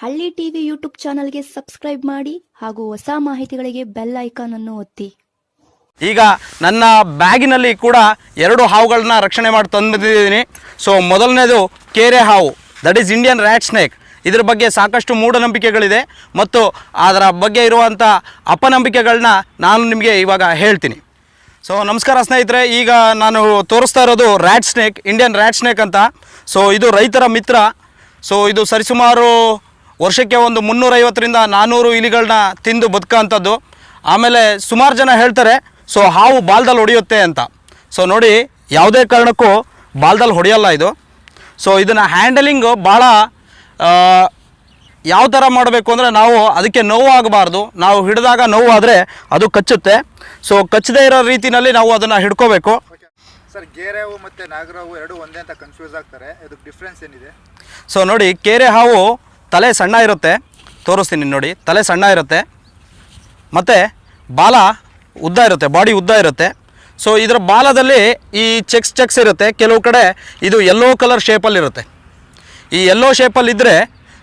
ಹಳ್ಳಿ TV YouTube ಚಾನಲ್ಗೆ subscribe ಮಾಡಿ ಹಾಗೂ ಹೊಸ ಮಾಹಿತಿಗಳಿಗೆ ಬೆಲ್ ಐಕಾನ್ ಅನ್ನು ಒತ್ತಿ. ಈಗ ನನ್ನ ಬ್ಯಾಗಿನಲ್ಲಿ ಕೂಡ ಎರಡು ಹಾವುಗಳನ್ನ ರಕ್ಷಣೆ ಮಾಡಿ ತಂದಿದ್ದೀನಿ. ಸೊ ಮೊದಲನೇದು ಕೇರೆ ಹಾವು. That is Indian rat snake ಇದ್ರ ಬಗ್ಗೆ ಸಾಕಷ್ಟು ಮೂಢನಂಬಿಕೆಗಳಿದೆ ಮತ್ತು ಅದರ ಬಗ್ಗೆ ಇರುವಂಥ ಅಪನಂಬಿಕೆಗಳನ್ನ ನಾನು ನಿಮಗೆ ಇವಾಗ ಹೇಳ್ತೀನಿ. ಸೊ ನಮಸ್ಕಾರ ಸ್ನೇಹಿತರೆ, ಈಗ ನಾನು ತೋರಿಸ್ತಾ ಇರೋದು rat snake Indian rat snake ಅಂತ. ಸೊ ಇದು ರೈತರ ಮಿತ್ರ. ಸೊ ಇದು ಸರಿಸುಮಾರು ವರ್ಷಕ್ಕೆ ಒಂದು ಮುನ್ನೂರೈವತ್ತರಿಂದ ನಾನ್ನೂರು ಇಲಿಗಳನ್ನ ತಿಂದು ಬದುಕೋಂಥದ್ದು ಆಮೇಲೆ ಸುಮಾರು ಜನ ಹೇಳ್ತಾರೆ ಸೊ ಹಾವು ಬಾಲ್ದಲ್ಲಿ ಹೊಡೆಯುತ್ತೆ ಅಂತ. ಸೊ ನೋಡಿ ಯಾವುದೇ ಕಾರಣಕ್ಕೂ ಬಾಲ್ದಲ್ಲಿ ಹೊಡೆಯಲ್ಲ ಇದು. ಸೊ ಇದನ್ನು ಹ್ಯಾಂಡಲಿಂಗು ಭಾಳ ಯಾವ ಥರ ಮಾಡಬೇಕು ಅಂದರೆ ನಾವು ಅದಕ್ಕೆ ನೋವು ಆಗಬಾರ್ದು. ನಾವು ಹಿಡಿದಾಗ ನೋವು ಆದರೆ ಅದು ಕಚ್ಚುತ್ತೆ. ಸೊ ಕಚ್ಚದೇ ಇರೋ ರೀತಿಯಲ್ಲಿ ನಾವು ಅದನ್ನು ಹಿಡ್ಕೋಬೇಕು. ಸರ್ ಸರ್ ಹಾವು ಮತ್ತು ನಾಗರವು ಎರಡು ಒಂದೇ ಅಂತ ಕನ್ಫ್ಯೂಸ್ ಆಗ್ತಾರೆ. ಅದಕ್ಕೆ ಡಿಫ್ರೆನ್ಸ್ ಏನಿದೆ? ಸೊ ನೋಡಿ ಕೇರೆ ಹಾವು ತಲೆ ಸಣ್ಣ ಇರುತ್ತೆ. ತೋರಿಸ್ತೀನಿ ನೋಡಿ. ತಲೆ ಸಣ್ಣ ಇರುತ್ತೆ. ಮತ್ತು ಬಾಲ ಉದ್ದ ಇರುತ್ತೆ, ಬಾಡಿ ಉದ್ದ ಇರುತ್ತೆ. ಸೊ ಇದರ ಬಾಲದಲ್ಲಿ ಈ ಚೆಕ್ಸ್ ಚೆಕ್ಸ್ ಇರುತ್ತೆ. ಕೆಲವು ಕಡೆ ಇದು ಯೆಲ್ಲೋ ಕಲರ್ ಶೇಪಲ್ಲಿರುತ್ತೆ ಈ ಯೆಲ್ಲೋ ಶೇಪಲ್ಲಿದ್ದರೆ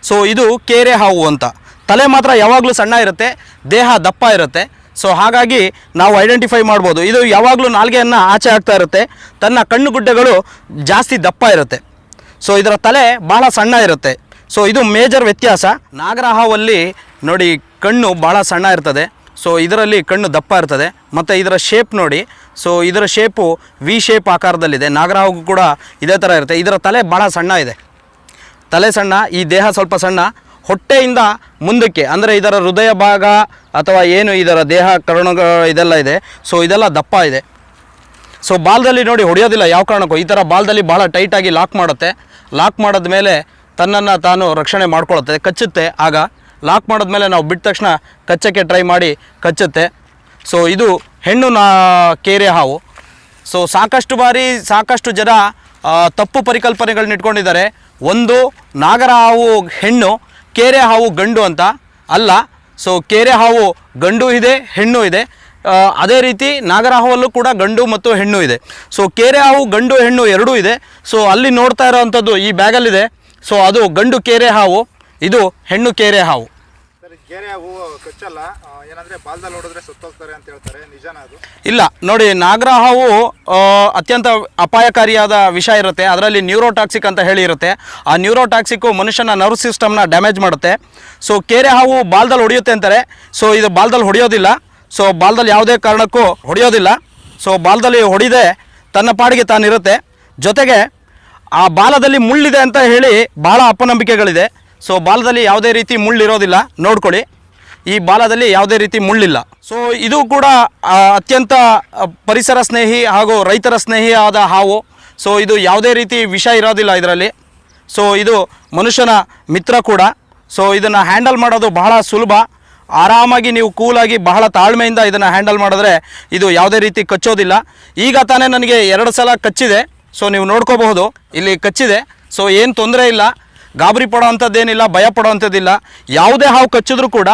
ಸೊ ಇದು ಕೇರೆ ಹಾವು ಅಂತ. ತಲೆ ಮಾತ್ರ ಯಾವಾಗಲೂ ಸಣ್ಣ ಇರುತ್ತೆ, ದೇಹ ದಪ್ಪ ಇರುತ್ತೆ. ಸೊ ಹಾಗಾಗಿ ನಾವು ಐಡೆಂಟಿಫೈ ಮಾಡ್ಬೋದು. ಇದು ಯಾವಾಗಲೂ ನಾಲ್ಗೆಯನ್ನು ಆಚೆ ಆಗ್ತಾ ಇರುತ್ತೆ. ತನ್ನ ಕಣ್ಣುಗುಡ್ಡೆಗಳು ಜಾಸ್ತಿ ದಪ್ಪ ಇರುತ್ತೆ. ಸೊ ಇದರ ತಲೆ ಭಾಳ ಸಣ್ಣ ಇರುತ್ತೆ. ಸೊ ಇದು ಮೇಜರ್ ವ್ಯತ್ಯಾಸ. ನಾಗರಹಾವಲ್ಲಿ ನೋಡಿ ಕಣ್ಣು ಭಾಳ ಸಣ್ಣ ಇರ್ತದೆ. ಸೊ ಇದರಲ್ಲಿ ಕಣ್ಣು ದಪ್ಪ ಇರ್ತದೆ. ಮತ್ತು ಇದರ ಶೇಪ್ ನೋಡಿ. ಸೊ ಇದರ ಶೇಪು ವಿ ಶೇಪ್ ಆಕಾರದಲ್ಲಿದೆ. ನಾಗರಹಾವು ಕೂಡ ಇದೇ ಥರ ಇರುತ್ತೆ. ಇದರ ತಲೆ ಭಾಳ ಸಣ್ಣ ಇದೆ. ತಲೆ ಸಣ್ಣ, ಈ ದೇಹ ಸ್ವಲ್ಪ ಸಣ್ಣ. ಹೊಟ್ಟೆಯಿಂದ ಮುಂದಕ್ಕೆ, ಅಂದರೆ ಇದರ ಹೃದಯ ಭಾಗ ಅಥವಾ ಏನು ಇದರ ದೇಹ ಕರುಣಗಳು ಇದೆಲ್ಲ ಇದೆ. ಸೊ ಇದೆಲ್ಲ ದಪ್ಪ ಇದೆ. ಸೊ ಬಾಲ್ದಲ್ಲಿ ನೋಡಿ ಹೊಡೆಯೋದಿಲ್ಲ. ಯಾವ ಕಾರಣಕ್ಕೂ ಈ ಥರ ಬಾಲ್ದಲ್ಲಿ ಭಾಳ ಟೈಟಾಗಿ ಲಾಕ್ ಮಾಡುತ್ತೆ. ಲಾಕ್ ಮಾಡಿದ ಮೇಲೆ ತನ್ನನ್ನು ತಾನು ರಕ್ಷಣೆ ಮಾಡ್ಕೊಳ್ಳುತ್ತೆ ಕಚ್ಚುತ್ತೆ. ಆಗ ಲಾಕ್ ಮಾಡಿದ್ಮೇಲೆ ನಾವು ಬಿಟ್ಟ ತಕ್ಷಣ ಕಚ್ಚಕ್ಕೆ ಟ್ರೈ ಮಾಡಿ ಕಚ್ಚುತ್ತೆ. ಸೊ ಇದು ಹೆಣ್ಣು ನಾ ಕೇರೆ ಹಾವು. ಸೊ ಸಾಕಷ್ಟು ಬಾರಿ ಸಾಕಷ್ಟು ಜನ ತಪ್ಪು ಪರಿಕಲ್ಪನೆಗಳನ್ನ ಇಟ್ಕೊಂಡಿದ್ದಾರೆ. ಒಂದು, ನಾಗರ ಹಾವು ಹೆಣ್ಣು ಕೇರೆ ಹಾವು ಗಂಡು ಅಂತ ಅಲ್ಲ. ಸೊ ಕೇರೆ ಹಾವು ಗಂಡು ಇದೆ, ಹೆಣ್ಣು ಇದೆ. ಅದೇ ರೀತಿ ನಾಗರ ಹಾವಲ್ಲೂ ಕೂಡ ಗಂಡು ಮತ್ತು ಹೆಣ್ಣು ಇದೆ. ಸೊ ಕೇರೆ ಹಾವು ಗಂಡು, ಹೆಣ್ಣು ಎರಡೂ ಇದೆ. ಸೊ ಅಲ್ಲಿ ನೋಡ್ತಾ ಇರೋವಂಥದ್ದು ಈ ಬ್ಯಾಗಲ್ಲಿದೆ ಸೊ ಅದು ಗಂಡು ಕೇರೆ ಹಾವು ಇದು ಹೆಣ್ಣು ಕೇರೆ ಹಾವು. ಇಲ್ಲ ನೋಡಿ ನಾಗರ ಹಾವು ಅತ್ಯಂತ ಅಪಾಯಕಾರಿಯಾದ ವಿಷ ಇರುತ್ತೆ. ಅದರಲ್ಲಿ ನ್ಯೂರೋಟಾಕ್ಸಿಕ್ ಅಂತ ಹೇಳಿ ಇರುತ್ತೆ. ಆ ನ್ಯೂರೋಟಾಕ್ಸಿಕ್ಕು ಮನುಷ್ಯನ ನರ್ವ್ ಸಿಸ್ಟಮ್ನ ಡ್ಯಾಮೇಜ್ ಮಾಡುತ್ತೆ. ಸೊ ಕೇರೆ ಹಾವು ಬಾಲ್ದಲ್ಲಿ ಹೊಡೆಯುತ್ತೆ ಅಂತಾರೆ. ಸೊ ಇದು ಬಾಲ್ದಲ್ಲಿ ಹೊಡೆಯೋದಿಲ್ಲ. ಸೊ ಬಾಲ್ದಲ್ಲಿ ಯಾವುದೇ ಕಾರಣಕ್ಕೂ ಹೊಡೆಯೋದಿಲ್ಲ. ಸೊ ಬಾಲ್ದಲ್ಲಿ ಹೊಡಿದೆ ತನ್ನ ಪಾಡಿಗೆ ತಾನಿರುತ್ತೆ. ಜೊತೆಗೆ ಆ ಬಾಲದಲ್ಲಿ ಮುಳ್ಳಿದೆ ಅಂತ ಹೇಳಿ ಭಾಳ ಅಪನಂಬಿಕೆಗಳಿದೆ. ಸೊ ಬಾಲದಲ್ಲಿ ಯಾವುದೇ ರೀತಿ ಮುಳ್ಳಿರೋದಿಲ್ಲ. ನೋಡ್ಕೊಳ್ಳಿ. ಈ ಬಾಲದಲ್ಲಿ ಯಾವುದೇ ರೀತಿ ಮುಳ್ಳಿಲ್ಲ. ಸೊ ಇದು ಕೂಡ ಅತ್ಯಂತ ಪರಿಸರ ಸ್ನೇಹಿ ಹಾಗೂ ರೈತರ ಸ್ನೇಹಿ ಆದ ಹಾವು. ಸೊ ಇದು ಯಾವುದೇ ರೀತಿ ವಿಷ ಇರೋದಿಲ್ಲ ಇದರಲ್ಲಿ. ಸೊ ಇದು ಮನುಷ್ಯನ ಮಿತ್ರ ಕೂಡ. ಸೊ ಇದನ್ನು ಹ್ಯಾಂಡಲ್ ಮಾಡೋದು ಬಹಳ ಸುಲಭ. ಆರಾಮಾಗಿ ನೀವು ಕೂಲಾಗಿ ಬಹಳ ತಾಳ್ಮೆಯಿಂದ ಇದನ್ನು ಹ್ಯಾಂಡಲ್ ಮಾಡಿದ್ರೆ ಇದು ಯಾವುದೇ ರೀತಿ ಕಚ್ಚೋದಿಲ್ಲ. ಈಗ ತಾನೇ ನನಗೆ ಎರಡು ಸಲ ಕಚ್ಚಿದೆ. ಸೊ ನೀವು ನೋಡ್ಕೋಬಹುದು. ಇಲ್ಲಿ ಕಚ್ಚಿದೆ. ಸೊ ಏನು ತೊಂದರೆ ಇಲ್ಲ. ಗಾಬರಿ ಪಡೋ ಅಂಥದ್ದೇನಿಲ್ಲ ಭಯ ಪಡೋ ಅಂಥದ್ದಿಲ್ಲ ಯಾವುದೇ ಹಾವು ಕಚ್ಚಿದ್ರೂ ಕೂಡ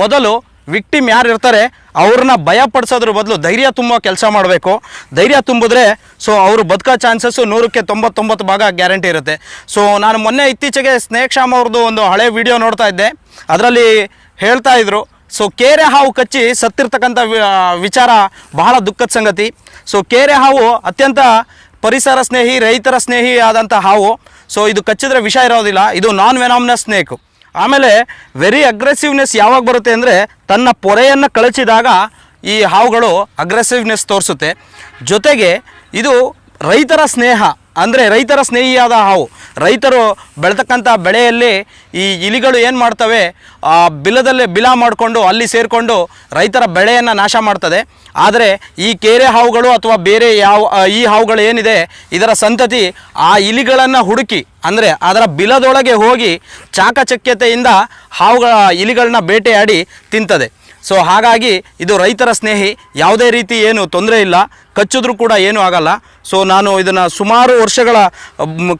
ಮೊದಲು ವಿಕ್ಟಿಮ್ ಯಾರು ಇರ್ತಾರೆ, ಅವ್ರನ್ನ ಭಯ ಪಡಿಸೋದ್ರ ಬದಲು ಧೈರ್ಯ ತುಂಬೋ ಕೆಲಸ ಮಾಡಬೇಕು. ಧೈರ್ಯ ತುಂಬಿದ್ರೆ ಸೊ ಅವರು ಬದುಕೋ ಚಾನ್ಸಸ್ಸು ನೂರಕ್ಕೆ ತೊಂಬತ್ತೊಂಬತ್ತು ಭಾಗ ಗ್ಯಾರಂಟಿ ಇರುತ್ತೆ. ಸೊ ನಾನು ಮೊನ್ನೆ ಇತ್ತೀಚೆಗೆ ಸ್ನೇಕ್ ಶ್ಯಾಮ್ ಅವ್ರದ್ದು ಒಂದು ಹಳೆ ವಿಡಿಯೋ ನೋಡ್ತಾ ಇದ್ದೆ. ಅದರಲ್ಲಿ ಹೇಳ್ತಾ ಇದ್ರು ಸೊ ಕೇರೆ ಹಾವು ಕಚ್ಚಿ ಸತ್ತಿರ್ತಕ್ಕಂಥ ವಿಚಾರ ಬಹಳ ದುಃಖದ ಸಂಗತಿ. ಸೊ ಕೇರೆ ಹಾವು ಅತ್ಯಂತ ಪರಿಸರ ಸ್ನೇಹಿ, ರೈತರ ಸ್ನೇಹಿ ಆದಂಥ ಹಾವು. ಸೊ ಇದು ಕಚ್ಚಿದ್ರೆ ವಿಷ ಇರೋದಿಲ್ಲ, ಇದು ನಾನ್ ವೆನಾಮ್ನಸ್ ಸ್ನೇಕು ಆಮೇಲೆ ವೆರಿ ಅಗ್ರೆಸಿವ್ನೆಸ್ ಯಾವಾಗ ಬರುತ್ತೆ ಅಂದರೆ ತನ್ನ ಪೊರೆಯನ್ನು ಕಳಚಿದಾಗ ಈ ಹಾವುಗಳು ಅಗ್ರೆಸಿವ್ನೆಸ್ ತೋರಿಸುತ್ತೆ. ಜೊತೆಗೆ ಇದು ರೈತರ ಸ್ನೇಹ, ಅಂದರೆ ರೈತರ ಸ್ನೇಹಿಯಾದ ಹಾವು. ರೈತರು ಬೆಳೆತಕ್ಕಂಥ ಬೆಳೆಯಲ್ಲಿ ಈ ಇಲಿಗಳು ಏನು ಮಾಡ್ತವೆ? ಆ ಬಿಲದಲ್ಲೇ ಬಿಲ ಮಾಡಿಕೊಂಡು ಅಲ್ಲಿ ಸೇರಿಕೊಂಡು ರೈತರ ಬೆಳೆಯನ್ನು ನಾಶ ಮಾಡ್ತದೆ. ಆದರೆ ಈ ಕೆರೆ ಹಾವುಗಳು ಅಥವಾ ಬೇರೆ ಯಾವ ಈ ಹಾವುಗಳು ಏನಿದೆ, ಇದರ ಸಂತತಿ ಆ ಇಲಿಗಳನ್ನು ಹುಡುಕಿ, ಅಂದರೆ ಅದರ ಬಿಲದೊಳಗೆ ಹೋಗಿ ಚಾಕಚಕ್ಯತೆಯಿಂದ ಹಾವುಗಳ, ಇಲಿಗಳನ್ನ ಬೇಟೆಯಾಡಿ ತಿಂತದೆ. ಸೊ ಹಾಗಾಗಿ ಇದು ರೈತರ ಸ್ನೇಹಿ, ಯಾವುದೇ ರೀತಿ ಏನು ತೊಂದರೆ ಇಲ್ಲ, ಕಚ್ಚಿದ್ರೂ ಕೂಡ ಏನೂ ಆಗಲ್ಲ. ಸೊ ನಾನು ಇದನ್ನು ಸುಮಾರು ವರ್ಷಗಳ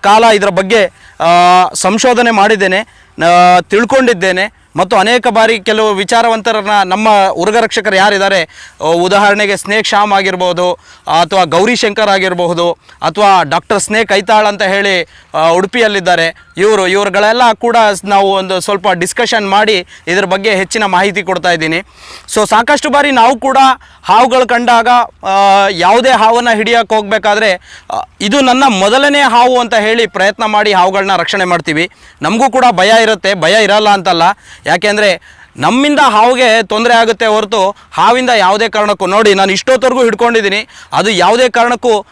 ಕಾಲ ಇದರ ಬಗ್ಗೆ ಸಂಶೋಧನೆ ಮಾಡಿದ್ದೇನೆ ತಿಳ್ಕೊಂಡಿದ್ದೇನೆ. ಮತ್ತು ಅನೇಕ ಬಾರಿ ಕೆಲವು ವಿಚಾರವಂತರನ್ನ ನಮ್ಮ ಉರ್ಗರಕ್ಷಕರು ಯಾರಿದ್ದಾರೆ ಉದಾಹರಣೆಗೆ ಸ್ನೇಕ್ ಶ್ಯಾಮ್ ಆಗಿರ್ಬೋದು, ಅಥವಾ ಗೌರಿ ಶಂಕರ್ ಆಗಿರಬಹುದು, ಅಥವಾ ಡಾಕ್ಟರ್ ಸ್ನೇಕ್ ಐತಾಳ್ ಅಂತ ಹೇಳಿ ಉಡುಪಿಯಲ್ಲಿದ್ದಾರೆ. ಇವರು, ಇವರುಗಳೆಲ್ಲ ಕೂಡ ನಾವು ಒಂದು ಸ್ವಲ್ಪ ಡಿಸ್ಕಷನ್ ಮಾಡಿ ಇದ್ರ ಬಗ್ಗೆ ಹೆಚ್ಚಿನ ಮಾಹಿತಿ ಕೊಡ್ತಾ ಇದ್ದೀನಿ. ಸೊ ಸಾಕಷ್ಟು ಬಾರಿ ನಾವು ಕೂಡ ಹಾವುಗಳು ಕಂಡಾಗ ಯಾವುದೇ ಹಾವನ್ನು ಹಿಡಿಯೋಕ್ಕೆ ಹೋಗಬೇಕಾದ್ರೆ ಇದು ನನ್ನ ಮೊದಲನೇ ಹಾವು ಅಂತ ಹೇಳಿ ಪ್ರಯತ್ನ ಮಾಡಿ ಹಾವುಗಳನ್ನ ರಕ್ಷಣೆ ಮಾಡ್ತೀವಿ. ನಮಗೂ ಕೂಡ ಭಯ ಇರುತ್ತೆ, ಭಯ ಇರಲ್ಲ ಅಂತಲ್ಲ. ಯಾಕೆಂದರೆ ನಮ್ಮಿಂದ ಹಾವಿಗೆ ತೊಂದರೆ ಆಗುತ್ತೆ ಹೊರತು ಹಾವಿಂದ ಯಾವುದೇ ಕಾರಣಕ್ಕೂ. ನೋಡಿ, ನಾನು ಇಷ್ಟೊತ್ತವರೆಗೂ ಹಿಡ್ಕೊಂಡಿದ್ದೀನಿ. ಅದು ಯಾವುದೇ ಕಾರಣಕ್ಕೂ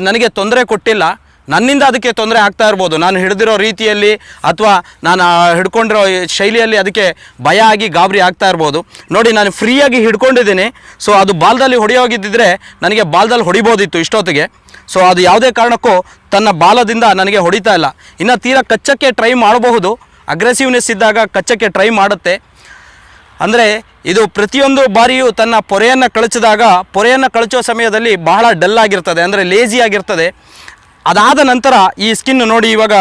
ನನಗೆ ತೊಂದರೆ ಕೊಟ್ಟಿಲ್ಲ. ನನ್ನಿಂದ ಅದಕ್ಕೆ ತೊಂದರೆ ಆಗ್ತಾ ಇರ್ಬೋದು. ನಾನು ಹಿಡಿದಿರೋ ರೀತಿಯಲ್ಲಿ ಅಥವಾ ನಾನು ಹಿಡ್ಕೊಂಡಿರೋ ಶೈಲಿಯಲ್ಲಿ ಅದಕ್ಕೆ ಭಯ ಆಗಿ ಗಾಬರಿ ಆಗ್ತಾ ಇರ್ಬೋದು. ನೋಡಿ, ನಾನು ಫ್ರೀಯಾಗಿ ಹಿಡ್ಕೊಂಡಿದ್ದೀನಿ. ಸೊ, ಅದು ಬಾಲದಲ್ಲಿ ಹೊಡೆಯೋಗಿದ್ದಿದ್ರೆ ನನಗೆ ಬಾಲದಲ್ಲಿ ಹೊಡಿಬೋದಿತ್ತು ಇಷ್ಟೊತ್ತಿಗೆ. ಸೊ, ಅದು ಯಾವುದೇ ಕಾರಣಕ್ಕೂ ತನ್ನ ಬಾಲದಿಂದ ನನಗೆ ಹೊಡಿತಾ ಇಲ್ಲ. ಇನ್ನು ತೀರಾ ಕಚ್ಚಕ್ಕೆ ಟ್ರೈ ಮಾಡಬಹುದು. ಅಗ್ರೆಸಿವ್ನೆಸ್ ಇದ್ದಾಗ ಕಚ್ಚಕ್ಕೆ ಟ್ರೈ ಮಾಡುತ್ತೆ. ಅಂದರೆ ಇದು ಪ್ರತಿಯೊಂದು ಬಾರಿಯೂ ತನ್ನ ಪೊರೆಯನ್ನು ಕಳಚಿದಾಗ, ಪೊರೆಯನ್ನು ಕಳಚೋ ಸಮಯದಲ್ಲಿ ಬಹಳ ಡಲ್ ಆಗಿರ್ತದೆ, ಅಂದರೆ ಲೇಜಿ ಆಗಿರ್ತದೆ. ಅದಾದ ನಂತರ ಈ ಸ್ಕಿನ್ ನೋಡಿ ಇವಾಗ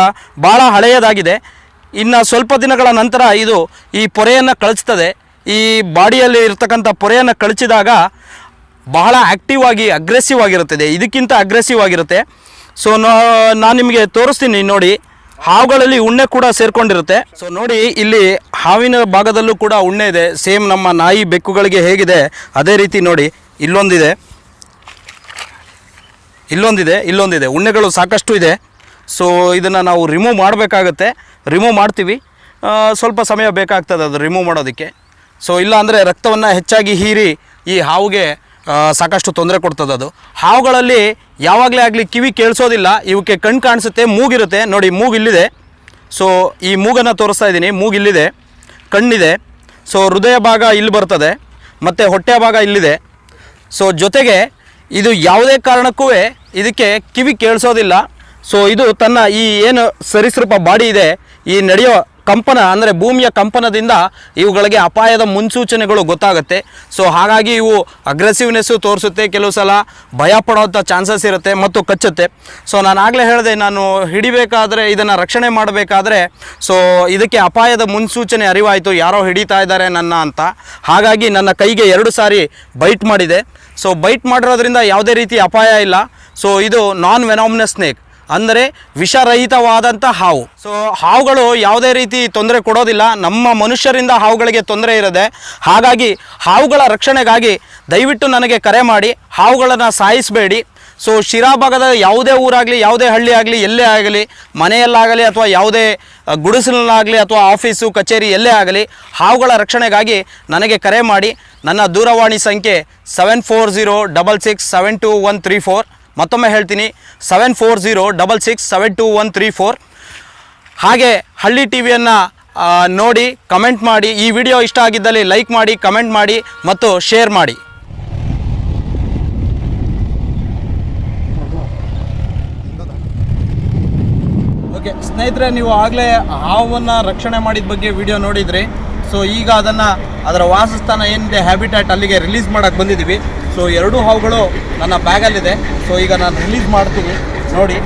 ಭಾಳ ಹಳೆಯದಾಗಿದೆ. ಇನ್ನು ಸ್ವಲ್ಪ ದಿನಗಳ ನಂತರ ಇದು ಈ ಪೊರೆಯನ್ನು ಕಳಚ್ತದೆ. ಈ ಬಾಡಿಯಲ್ಲಿ ಇರ್ತಕ್ಕಂಥ ಪೊರೆಯನ್ನು ಕಳಚಿದಾಗ ಬಹಳ ಆ್ಯಕ್ಟಿವ್ ಆಗಿ ಅಗ್ರೆಸಿವ್ ಆಗಿರುತ್ತದೆ. ಇದಕ್ಕಿಂತ ಅಗ್ರೆಸಿವ್ ಆಗಿರುತ್ತೆ. ಸೊ ನಾನು ನಿಮಗೆ ತೋರಿಸ್ತೀನಿ ನೋಡಿ. ಹಾವುಗಳಲ್ಲಿ ಉಣ್ಣೆ ಕೂಡ ಸೇರ್ಕೊಂಡಿರುತ್ತೆ. ಸೊ ನೋಡಿ, ಇಲ್ಲಿ ಹಾವಿನ ಭಾಗದಲ್ಲೂ ಕೂಡ ಉಣ್ಣೆ ಇದೆ. ಸೇಮ್ ನಮ್ಮ ನಾಯಿ ಬೆಕ್ಕುಗಳಿಗೆ ಹೇಗಿದೆ? ಅದೇ ರೀತಿ ನೋಡಿ, ಇಲ್ಲೊಂದಿದೆ. ಇಲ್ಲೊಂದಿದೆ ಇಲ್ಲೊಂದಿದೆ. ಉಣ್ಣೆಗಳು ಸಾಕಷ್ಟು ಇದೆ. ಸೊ ಇದನ್ನು ನಾವು ರಿಮೂವ್ ಮಾಡಬೇಕಾಗತ್ತೆ. ರಿಮೂವ್ ಮಾಡ್ತೀವಿ. ಸ್ವಲ್ಪ ಸಮಯ ಬೇಕಾಗ್ತದೆ ಅದು ರಿಮೂವ್ ಮಾಡೋದಕ್ಕೆ. ಸೊ ಇಲ್ಲ ಅಂದರೆ ರಕ್ತವನ್ನು ಹೆಚ್ಚಾಗಿ ಹೀರಿ ಈ ಹಾವಿಗೆ ಸಾಕಷ್ಟು ತೊಂದರೆ ಕೊಡ್ತದೆ ಅದು. ಹಾವುಗಳಲ್ಲಿ ಯಾವಾಗಲೇ ಆಗಲಿ ಕಿವಿ ಕೇಳಿಸೋದಿಲ್ಲ, ಇವಕ್ಕೆ ಕಣ್ಣು ಕಾಣಿಸುತ್ತೆ, ಮೂಗಿರುತ್ತೆ. ನೋಡಿ ಮೂಗು ಇಲ್ಲಿದೆ ಸೊ ಈ ಮೂಗನ್ನು ತೋರಿಸ್ತಾ ಇದ್ದೀನಿ. ಮೂಗಿಲ್ಲಿದೆ, ಕಣ್ಣಿದೆ. ಸೊ ಹೃದಯ ಭಾಗ ಇಲ್ಲಿ ಬರ್ತದೆ, ಮತ್ತು ಹೊಟ್ಟೆ ಭಾಗ ಇಲ್ಲಿದೆ. ಸೊ ಜೊತೆಗೆ ಇದು ಯಾವುದೇ ಕಾರಣಕ್ಕೂ ಇದಕ್ಕೆ ಕಿವಿ ಕೇಳಿಸೋದಿಲ್ಲ. ಸೊ ಇದು ತನ್ನ ಈ ಏನು ಸರಿಸೃಪ ಬಾಡಿ ಇದೆ, ಈ ನಡೆಯೋ ಕಂಪನ, ಅಂದರೆ ಭೂಮಿಯ ಕಂಪನದಿಂದ ಇವುಗಳಿಗೆ ಅಪಾಯದ ಮುನ್ಸೂಚನೆಗಳು ಗೊತ್ತಾಗುತ್ತೆ. ಸೊ ಹಾಗಾಗಿ ಇವು ಅಗ್ರೆಸಿವ್ನೆಸ್ಸು ತೋರಿಸುತ್ತೆ, ಕೆಲವು ಸಲ ಭಯ ಪಡೋವಂಥ ಚಾನ್ಸಸ್ ಇರುತ್ತೆ ಮತ್ತು ಕಚ್ಚುತ್ತೆ. ಸೊ ನಾನು ಆಗಲೇ ಹೇಳಿದೆ, ನಾನು ಹಿಡಿಬೇಕಾದ್ರೆ, ಇದನ್ನು ರಕ್ಷಣೆ ಮಾಡಬೇಕಾದ್ರೆ ಸೊ ಇದಕ್ಕೆ ಅಪಾಯದ ಮುನ್ಸೂಚನೆ ಅರಿವಾಯಿತು, ಯಾರೋ ಹಿಡಿತಾ ಇದ್ದಾರೆ ನನ್ನ ಅಂತ. ಹಾಗಾಗಿ ನನ್ನ ಕೈಗೆ ಎರಡು ಸಾರಿ ಬೈಟ್ ಮಾಡಿದೆ. ಸೊ ಬೈಟ್ ಮಾಡಿರೋದ್ರಿಂದ ಯಾವುದೇ ರೀತಿ ಅಪಾಯ ಇಲ್ಲ. ಸೊ ಇದು ನಾನ್ ವೆನಾಮ್ನ ಸ್ನೇಕ್ ಅಂದರೆ ವಿಷರಹಿತವಾದಂಥ ಹಾವು. ಸೊ ಹಾವುಗಳು ಯಾವುದೇ ರೀತಿ ತೊಂದರೆ ಕೊಡೋದಿಲ್ಲ. ನಮ್ಮ ಮನುಷ್ಯರಿಂದ ಹಾವುಗಳಿಗೆ ತೊಂದರೆ ಇರದೆ, ಹಾಗಾಗಿ ಹಾವುಗಳ ರಕ್ಷಣೆಗಾಗಿ ದಯವಿಟ್ಟು ನನಗೆ ಕರೆ ಮಾಡಿ, ಹಾವುಗಳನ್ನು ಸಾಯಿಸಬೇಡಿ. ಸೊ ಶಿರಾ ಭಾಗದ ಯಾವುದೇ ಊರಾಗಲಿ, ಯಾವುದೇ ಹಳ್ಳಿ ಆಗಲಿ, ಎಲ್ಲೇ ಆಗಲಿ, ಮನೆಯಲ್ಲಾಗಲಿ ಅಥವಾ ಯಾವುದೇ ಗುಡಿಸಲಾಗಲಿ ಅಥವಾ ಆಫೀಸು, ಕಚೇರಿ ಎಲ್ಲೇ ಆಗಲಿ, ಹಾವುಗಳ ರಕ್ಷಣೆಗಾಗಿ ನನಗೆ ಕರೆ ಮಾಡಿ. ನನ್ನ ದೂರವಾಣಿ ಸಂಖ್ಯೆ seven four zero double six seven two one three four ಮತ್ತೊಮ್ಮೆ ಹೇಳ್ತೀನಿ seven four zero double six seven two one three four ಹಾಗೆ ಹಳ್ಳಿ ಟಿ ವಿಯನ್ನು ನೋಡಿ ಕಮೆಂಟ್ ಮಾಡಿ, ಈ ವಿಡಿಯೋ ಇಷ್ಟ ಆಗಿದ್ದಲ್ಲಿ ಲೈಕ್ ಮಾಡಿ ಕಮೆಂಟ್ ಮಾಡಿ ಮತ್ತು ಶೇರ್ ಮಾಡಿ. ಓಕೆ ಸ್ನೇಹಿತರೆ, ನೀವು ಆಗಲೇ ಹಾವನ್ನು ರಕ್ಷಣೆ ಮಾಡಿದ ಬಗ್ಗೆ ವಿಡಿಯೋ ನೋಡಿದ್ರಿ. ಸೊ ಈಗ ಅದನ್ನು ಅದರ ವಾಸಸ್ಥಾನ ಏನಿದೆ ಹ್ಯಾಬಿಟ್ಯಾಟ್ ಅಲ್ಲಿಗೆ ರಿಲೀಸ್ ಮಾಡೋಕ್ಕೆ ಬಂದಿದ್ದೀವಿ. ಸೊ ಎರಡೂ ಹಾವುಗಳು ನನ್ನ ಬ್ಯಾಗಲ್ಲಿದೆ. ಸೊ ಈಗ ನಾನು ರಿಲೀಸ್ ಮಾಡ್ತೀನಿ. ನೋಡಿ.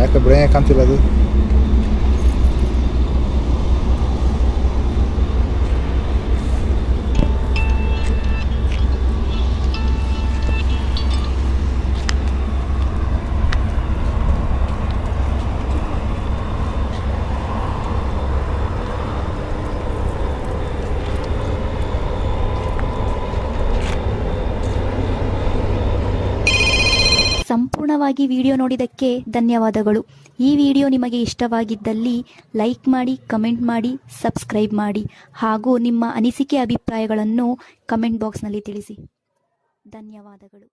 ಯಾಕೆ ಬ್ರೇ ಕಾಣ್ತಿಲ್ಲ ಅದು? ಸಂಪೂರ್ಣವಾಗಿ ವಿಡಿಯೋ ನೋಡಿದ್ದಕ್ಕೆ ಧನ್ಯವಾದಗಳು. ಈ ವಿಡಿಯೋ ನಿಮಗೆ ಇಷ್ಟವಾಗಿದ್ದಲ್ಲಿ ಲೈಕ್ ಮಾಡಿ, ಕಮೆಂಟ್ ಮಾಡಿ, ಸಬ್ಸ್ಕ್ರೈಬ್ ಮಾಡಿ ಹಾಗೂ ನಿಮ್ಮ ಅನಿಸಿಕೆ ಅಭಿಪ್ರಾಯಗಳನ್ನು ಕಮೆಂಟ್ ಬಾಕ್ಸ್ನಲ್ಲಿ ತಿಳಿಸಿ. ಧನ್ಯವಾದಗಳು.